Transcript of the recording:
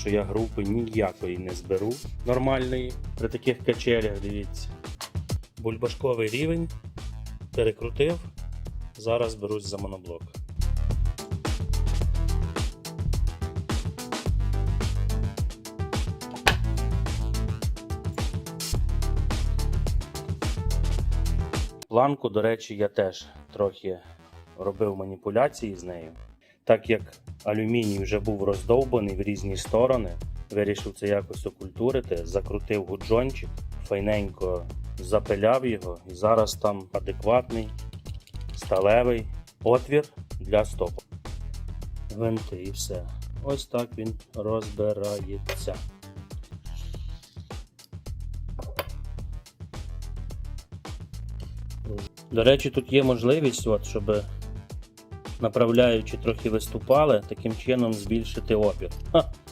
що я групи ніякої не зберу нормальної при таких качелях, дивіться. Бульбашковий рівень. Перекрутив. Зараз берусь за моноблок. Планку, до речі, я теж трохи робив маніпуляції з нею. Так як алюміній вже був роздовбаний в різні сторони, вирішив це якось окультурити, закрутив гуджончик, файненько запиляв його, і зараз там адекватний сталевий отвір для стопу. Гвинти і все. Ось так він розбирається. До речі, тут є можливість, от, щоб направляючи трохи виступали, таким чином збільшити опір. Ха,